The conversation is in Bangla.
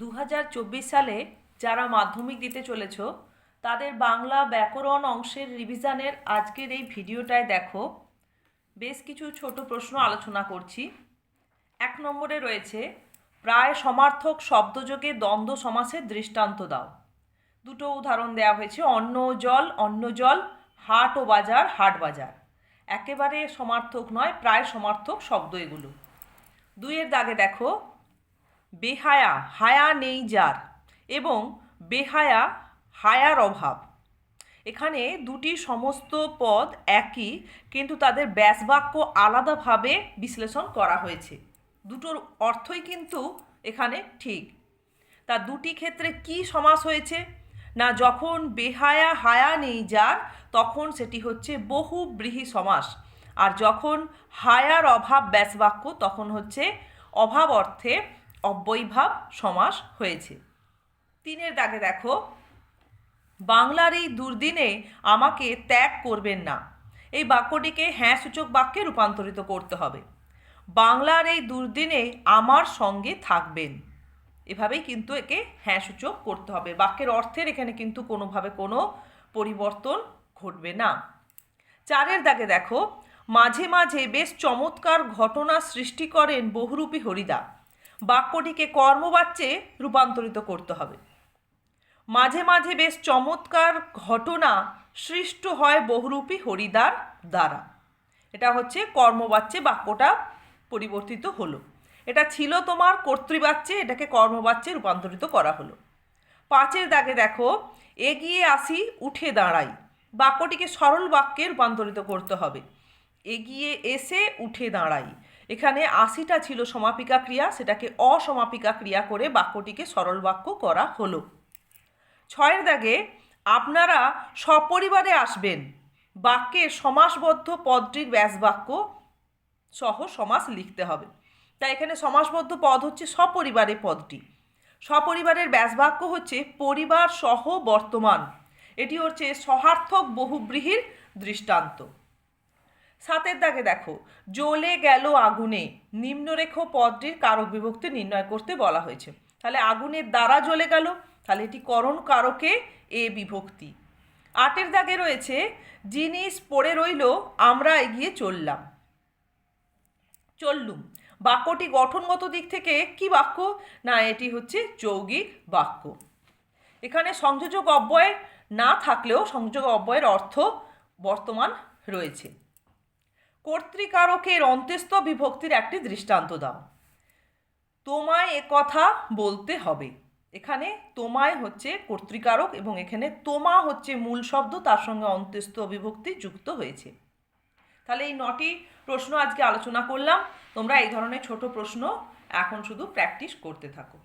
দু হাজার চব্বিশ সালে যারা মাধ্যমিক দিতে চলেছ, তাদের বাংলা ব্যাকরণ অংশের রিভিশনের আজকের এই ভিডিওটায় দেখো। বেশ কিছু ছোট প্রশ্ন আলোচনা করছি। এক নম্বরে রয়েছে, প্রায় সমার্থক শব্দযোগে দ্বন্দ্ব সমাসের দৃষ্টান্ত দাও। দুটো উদাহরণ দেওয়া হয়েছে, অন্ন জল অন্ন জল, হাট ও বাজার, হাট বাজার। একেবারে সমার্থক নয়, প্রায় সমার্থক শব্দ এগুলো। দুইয়ের দাগে দেখো বেহায়া, হায়া নেই যার এবং বেহায়া, হায়ার অভাব। এখানে দুটি সমস্ত পদ একই, কিন্তু তাদের ব্যাসবাক্য আলাদাভাবে বিশ্লেষণ করা হয়েছে। দুটোর অর্থই কিন্তু এখানে ঠিক। তা দুটি ক্ষেত্রে কি সমাস হয়েছে? না যখন বেহায়া, হায়া নেই যার, তখন সেটি হচ্ছে বহু ব্রীহি সমাস। আর যখন হায়ার অভাব ব্যাসবাক্য, তখন হচ্ছে অভাব অর্থে অব্যয়ভাব সমাস হয়েছে। তিনের দাগে দেখো, বাংলার এই দুর্দিনে আমাকে ত্যাগ করবেন না। এই বাক্যটিকে হ্যাঁ সূচক বাক্যে রূপান্তরিত করতে হবে। বাংলার এই দুর্দিনে আমার সঙ্গে থাকবেন। এভাবেই কিন্তু একে হ্যাঁ সূচক করতে হবে। বাক্যের অর্থের এখানে কিন্তু কোনোভাবে কোনো পরিবর্তন ঘটবে না। চারের দাগে দেখো, মাঝে মাঝে বেশ চমৎকার ঘটনা সৃষ্টি করেন বহুরূপী হরিদা। বাক্যটিকে কর্মবাচ্যে রূপান্তরিত করতে হবে। মাঝে মাঝে বেশ চমৎকার ঘটনা সৃষ্ট হয় বহুরূপী হরিদার দ্বারা। এটা হচ্ছে কর্মবাচ্যে বাক্যটা পরিবর্তিত হলো। এটা ছিল তোমার কর্তৃবাচ্যে, এটাকে কর্মবাচ্যে রূপান্তরিত করা হলো। পাঁচের দাগে দেখো, এগিয়ে আসি, উঠে দাঁড়াই। বাক্যটিকে সরল বাক্যে রূপান্তরিত করতে হবে। এগিয়ে এসে, উঠে দাঁড়াই। এখানে আশিটা ছিল সমাপিকা ক্রিয়া, সেটাকে অসমাপিকা ক্রিয়া করে বাক্যটিকে সরল বাক্য করা হলো। ছয়ের দাগে, আপনারা সপরিবারে আসবেন। বাক্যের সমাসবদ্ধ পদটির ব্যাসবাক্য সহ সমাস লিখতে হবে। তাই এখানে সমাসবদ্ধ পদ হচ্ছে সপরিবারে পদটি। সপরিবারের ব্যাসবাক্য হচ্ছে পরিবার সহ বর্তমান। এটি হচ্ছে সহার্থক বহুব্রীহির দৃষ্টান্ত। সাতের দাগে দেখো, জ্বলে গেল আগুনে। নিম্নরেখ পদটির কারক বিভক্তি নির্ণয় করতে বলা হয়েছে। তাহলে আগুনের দ্বারা জ্বলে গেল, তাহলে এটি করণ কারকে? এ বিভক্তি। আটের দাগে রয়েছে জিনিস পড়ে রইল, আমরা এগিয়ে চললাম। চললুম। বাক্যটি গঠনগত দিক থেকে কি বাক্য? না, এটি হচ্ছে যৌগিক বাক্য। এখানে সংযোজক অব্যয় না থাকলেও সংযোগ অব্যয়ের অর্থ বর্তমান রয়েছে। কর্তৃকারকের অন্ত্যেস্থ বিভক্তির একটি দৃষ্টান্ত দাও। তোমায় এ কথা বলতে হবে। এখানে তোমায় হচ্ছে কর্তৃকারক এবং এখানে তোমা হচ্ছে মূল শব্দ, তার সঙ্গে অন্ত্যেস্থ বিভক্তি যুক্ত হয়েছে। তাহলে এই নটি প্রশ্ন আজকে আলোচনা করলাম। তোমরা এই ধরনের ছোট প্রশ্ন এখন শুধু প্র্যাকটিস করতে থাকো।